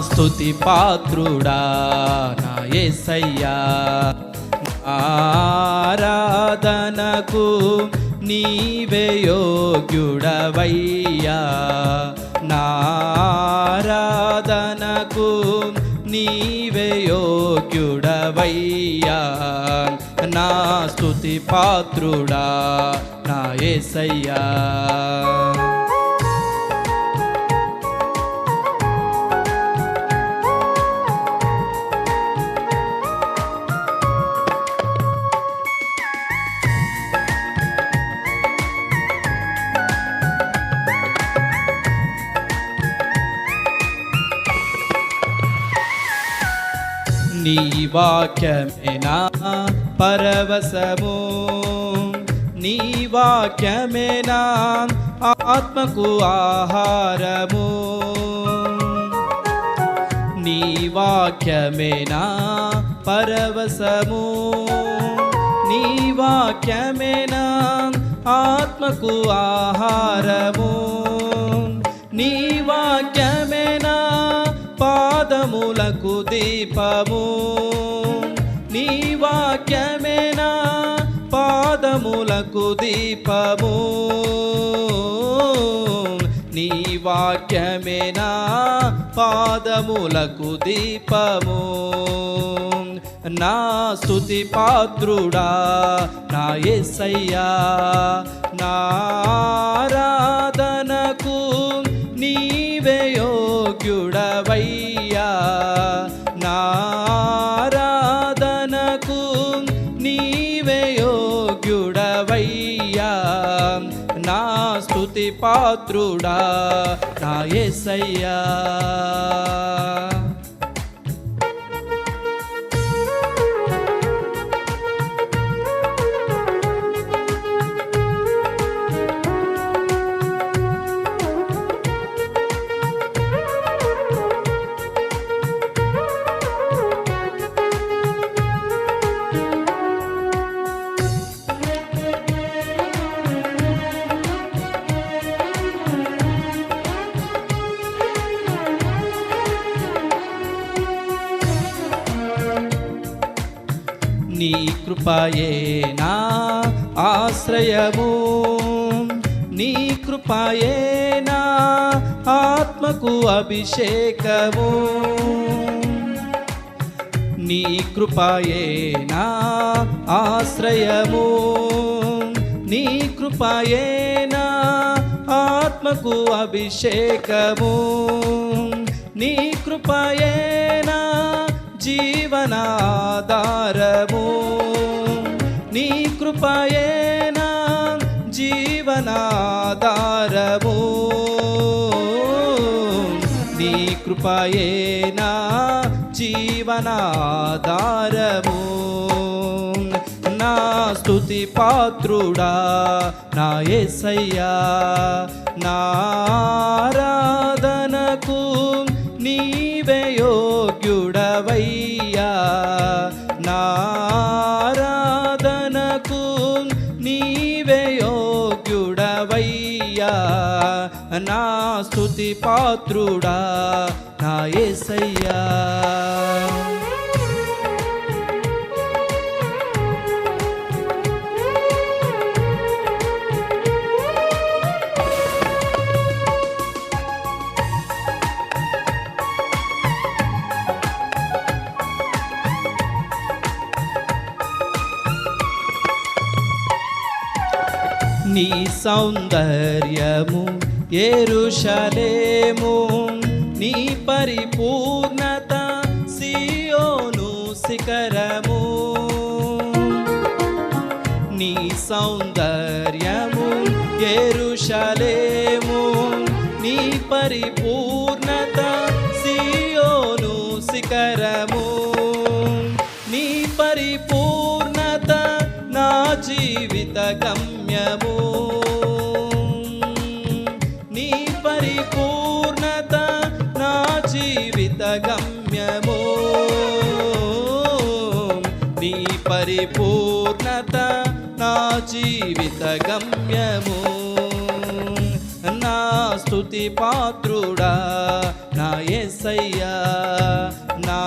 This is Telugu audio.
స్తుతి పాత్రుడా నా ఏసయ్యా. ఆరాధనకు నీవే యోగ్యుడవయ్యా. నారాధనకు నీవే యోగ్యుడవయ్యా. నా స్తుతి పాత్రుడా నా ఏసయ్యా. నీ వాక్యమేనా పరవశము. నీ వాక్యమేనా ఆత్మకు ఆహారము. నీ వాక్యమేనా పరవశము. నీ వాక్యమేనా ఆత్మకు ఆహారము. నీ పాదములకు దీపము. నీ వాక్యమేనా? పాదములకు దీపము. నీ వాక్యమేనా? పాదములకు దీపము. నా స్థుతి పాత్రుడా నా యేసయ్యా నారా యోగ్యుడవయ్యా నా ఆరాధనకు నీవే యోగ్యుడవయ్యా. నా స్తుతి పాత్రుడా నా నీ కృపాయే నా ఆశ్రయము. నీ కృపాయే నా ఆత్మకు అభిషేకము. నీ కృపాయే నా ఆశ్రయము. నీ కృపాయే నా ఆత్మకు అభిషేకము. నీ కృపాయే నా జీవనాధారము. నీ కృపయే నా జీవనాధారము. నీ కృపయే నా జీవనాధారము. నా స్థుతి పాత్రుడా నా యేసయ్యా నారా నా స్థుతి పాత్రుడా నా ఏసయ్యా. నీ సౌందర్యము ఎరుషలేము నీ పరిపూర్ణత సియోను శిఖరము. నీ సౌందర్యము ఎరుషలేము నీ పరిపూర్ణత సియోను శిఖరము. నీ పరిపూర్ణత నా జీవిత గమ్యం పరిపూర్ణత నా జీవిత గమ్యము. నీ పరిపూర్ణత నా జీవిత గమ్యము. నా స్థుతి పాత్రుడా నా ఎసయ్యా నా